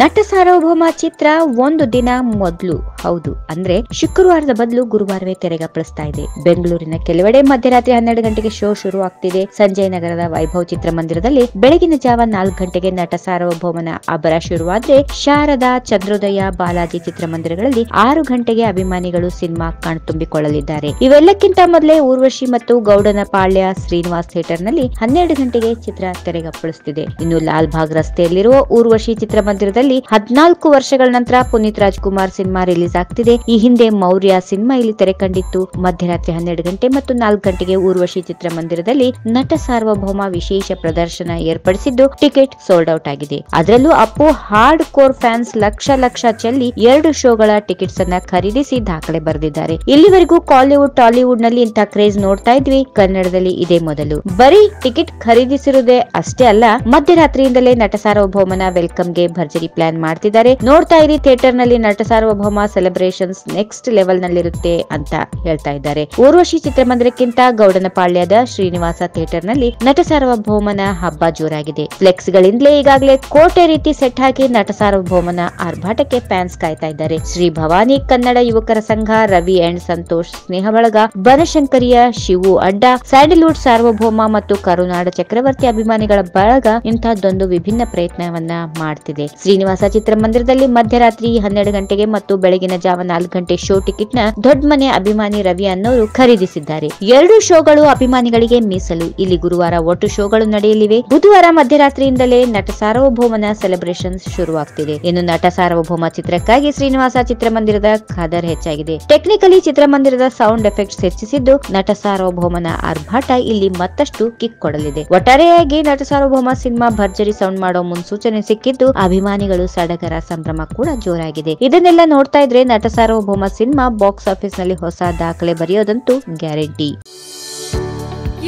ನಟ ಸಾರ್ವಭೌಮ ಚಿತ್ರ ಒಂದು ದಿನ ಮೊದಲು. ಹೌದು, ಅಂದ್ರೆ ಶುಕ್ರವಾರದ ಬದಲು ಗುರುವಾರವೇ ತೆರೆಗಪ್ಪಳಿಸ್ತಾ ಇದೆ. ಬೆಂಗಳೂರಿನ ಕೆಲವೆಡೆ ಮಧ್ಯರಾತ್ರಿ ಹನ್ನೆರಡು ಗಂಟೆಗೆ ಶೋ ಶುರು ಆಗ್ತಿದೆ ಸಂಜಯ್ ನಗರದ ವೈಭವ್ ಚಿತ್ರಮಂದಿರದಲ್ಲಿ ಬೆಳಗಿನ ಜಾವ ನಾಲ್ಕು ಗಂಟೆಗೆ ನಟ ಸಾರ್ವಭೌಮನ ಅಬರ ಶುರುವಾದ್ರೆ ಶಾರದಾ, ಚಂದ್ರೋದಯ, ಬಾಲಾಜಿ ಚಿತ್ರಮಂದಿರಗಳಲ್ಲಿ ಆರು ಗಂಟೆಗೆ ಅಭಿಮಾನಿಗಳು ಸಿನಿಮಾ ಕಣ್ತುಂಬಿಕೊಳ್ಳಲಿದ್ದಾರೆ ಇವೆಲ್ಲಕ್ಕಿಂತ ಮೊದಲೇ ಊರ್ವಶಿ ಮತ್ತು ಗೌಡನ ಪಾಳ್ಯ ಶ್ರೀನಿವಾಸ್ ಥಿಯೇಟರ್ನಲ್ಲಿ ಹನ್ನೆರಡು ಗಂಟೆಗೆ ಚಿತ್ರ ತೆರೆಗಪ್ಪಳಿಸುತ್ತಿದೆ ಇನ್ನು ಲಾಲ್ ಭಾಗ್ ರಸ್ತೆಯಲ್ಲಿರುವ ಊರ್ವಶಿ ಚಿತ್ರಮಂದಿರದಲ್ಲಿ ಹದಿನಾಲ್ಕು ವರ್ಷಗಳ ನಂತರ ಪುನೀತ್ ರಾಜ್ಕುಮಾರ್ ಸಿನಿಮಾ ರಿಲೀಸ್ ಆಗ್ತಿದೆ. ಈ ಹಿಂದೆ ಮೌರ್ಯ ಸಿನಿಮಾ ಇಲ್ಲಿ ತೆರೆ ಕಂಡಿತ್ತು. ಮಧ್ಯರಾತ್ರಿ ಹನ್ನೆರಡು ಗಂಟೆ ಮತ್ತು ನಾಲ್ಕು ಗಂಟೆಗೆ ಊರ್ವಶಿ ಚಿತ್ರಮಂದಿರದಲ್ಲಿ ನಟ ಸಾರ್ವಭೌಮ ವಿಶೇಷ ಪ್ರದರ್ಶನ ಏರ್ಪಡಿಸಿದ್ದು ಟಿಕೆಟ್ ಸೋಲ್ಡ್ ಔಟ್ ಆಗಿದೆ. ಅದರಲ್ಲೂ Appu hard core fans lakh lakh ಚೆಲ್ಲಿ ಎರಡು ಶೋಗಳ ಟಿಕೆಟ್ಸ್ ಅನ್ನ ಖರೀದಿಸಿ ದಾಖಲೆ ಬರೆದಿದ್ದಾರೆ. ಇಲ್ಲಿವರೆಗೂ ಕಾಲಿವುಡ್ ಟಾಲಿವುಡ್ನಲ್ಲಿ ಇಂಥ ಕ್ರೇಜ್ ನೋಡ್ತಾ ಇದ್ವಿ. ಕನ್ನಡದಲ್ಲಿ ಇದೇ ಮೊದಲು. ಬರೀ ಟಿಕೆಟ್ ಖರೀದಿಸಿರುವುದೇ ಅಷ್ಟೇ ಅಲ್ಲ, ಮಧ್ಯರಾತ್ರಿಯಿಂದಲೇ ನಟ ಸಾರ್ವಭೌಮನ ವೆಲ್ಕಮ್ಗೆ ಭರ್ಜರಿ ಪ್ಲಾನ್ ಮಾಡ್ತಿದ್ದಾರೆ. ನೋಡ್ತಾ ಇರಿ ಥಿಯೇಟರ್ನಲ್ಲಿ ನಟ ಸಾರ್ವಭೌಮ ಸೆಲೆಬ್ರೇಷನ್ಸ್ ನೆಕ್ಸ್ಟ್ ಲೆವೆಲ್ ನಲ್ಲಿರುತ್ತೆ ಅಂತ ಹೇಳ್ತಾ ಇದ್ದಾರೆ. ಊರ್ವಶಿ ಚಿತ್ರಮಂದಿರಕ್ಕಿಂತ ಗೌಡನಪಾಳ್ಯದ ಶ್ರೀನಿವಾಸ ಥಿಯೇಟರ್ನಲ್ಲಿ ನಟ ಸಾರ್ವಭೌಮನ ಹಬ್ಬ ಜೋರಾಗಿದೆ. ಫ್ಲೆಕ್ಸ್ ಗಳಿಂದಲೇ ಈಗಾಗಲೇ ಕೋಟೆ ರೀತಿ ಸೆಟ್ ಹಾಕಿ ನಟ ಸಾರ್ವಭೌಮನ ಆರ್ಭಾಟಕ್ಕೆ ಫ್ಯಾನ್ಸ್ ಕಾಯ್ತಾ ಇದ್ದಾರೆ. ಶ್ರೀ ಭವಾನಿ ಕನ್ನಡ ಯುವಕರ ಸಂಘ, ರವಿ ಅಂಡ್ ಸಂತೋಷ್ ಸ್ನೇಹ ಬಳಗ, ಬನಶಂಕರಿಯ ಶಿವು ಅಡ್ಡ, ಸ್ಯಾಂಡಲ್ವುಡ್ ಸಾರ್ವಭೌಮ ಮತ್ತು ಕರುನಾಡ ಚಕ್ರವರ್ತಿ ಅಭಿಮಾನಿಗಳ ಬಳಗ ಇಂತಹದ್ದೊಂದು ವಿಭಿನ್ನ ಪ್ರಯತ್ನವನ್ನ ಮಾಡ್ತಿದೆ. ಶ್ರೀನಿವಾಸ ಚಿತ್ರಮಂದಿರದಲ್ಲಿ ಮಧ್ಯರಾತ್ರಿ ಹನ್ನೆರಡು ಗಂಟೆಗೆ ಮತ್ತು ಬೆಳಗಿನ ಜಾವ ನಾಲ್ಕು ಗಂಟೆ ಶೋ ಟಿಕೆಟ್ನ ದೊಡ್ಡ ಮನೆ ಅಭಿಮಾನಿ ರವಿ ಅನ್ನೋರು ಖರೀದಿಸಿದ್ದಾರೆ. ಎರಡು ಶೋಗಳು ಅಭಿಮಾನಿಗಳಿಗೆ ಮೀಸಲು. ಇಲ್ಲಿ ಗುರುವಾರ ಒಟ್ಟು ಶೋಗಳು ನಡೆಯಲಿವೆ. ಬುಧವಾರ ಮಧ್ಯರಾತ್ರಿಯಿಂದಲೇ ನಟ ಸಾರ್ವಭೌಮನ ಸೆಲೆಬ್ರೇಷನ್ ಶುರುವಾಗ್ತಿದೆ. ಇನ್ನು ನಟ ಸಾರ್ವಭೌಮ ಚಿತ್ರಕ್ಕಾಗಿ ಶ್ರೀನಿವಾಸ ಚಿತ್ರಮಂದಿರದ ಖಾದರ್ ಹೆಚ್ಚಾಗಿದೆ. ಟೆಕ್ನಿಕಲಿ ಚಿತ್ರಮಂದಿರದ ಸೌಂಡ್ ಎಫೆಕ್ಟ್ಸ್ ಹೆಚ್ಚಿಸಿದ್ದು ನಟ ಸಾರ್ವಭೌಮನ ಆರ್ಭಾಟ ಇಲ್ಲಿ ಮತ್ತಷ್ಟು ಕಿಕ್ ಕೊಡಲಿದೆ. ಒಟ್ಟಾರೆಯಾಗಿ ನಟ ಸಾರ್ವಭೌಮ ಸಿನಿಮಾ ಭರ್ಜರಿ ಸೌಂಡ್ ಮಾಡೋ ಮುನ್ಸೂಚನೆ ಸಿಕ್ಕಿದ್ದು ಅಭಿಮಾನಿಗಳು ಸಡಗರ ಸಂಭ್ರಮ ಕೂಡ ಜೋರಾಗಿದೆ. ಇದನ್ನೆಲ್ಲ ನೋಡ್ತಾ ಇದ್ರೆ ನಟ ಸಾರ್ವಭೌಮ ಸಿನಿಮಾ ಬಾಕ್ಸ್ ಆಫೀಸ್ನಲ್ಲಿ ಹೊಸ ದಾಖಲೆ ಬರೆಯೋದಂತೂ guarantee.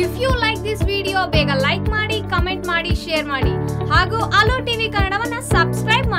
If you like this video ಬೇಗ ಲೈಕ್ ಮಾಡಿ ಕಮೆಂಟ್ ಮಾಡಿ ಶೇರ್ ಮಾಡಿ. ಹಾಗೂ ಅಲೋ ಟಿವಿ ಕನ್ನಡವನ್ನ ಸಬ್ಸ್ಕ್ರೈಬ್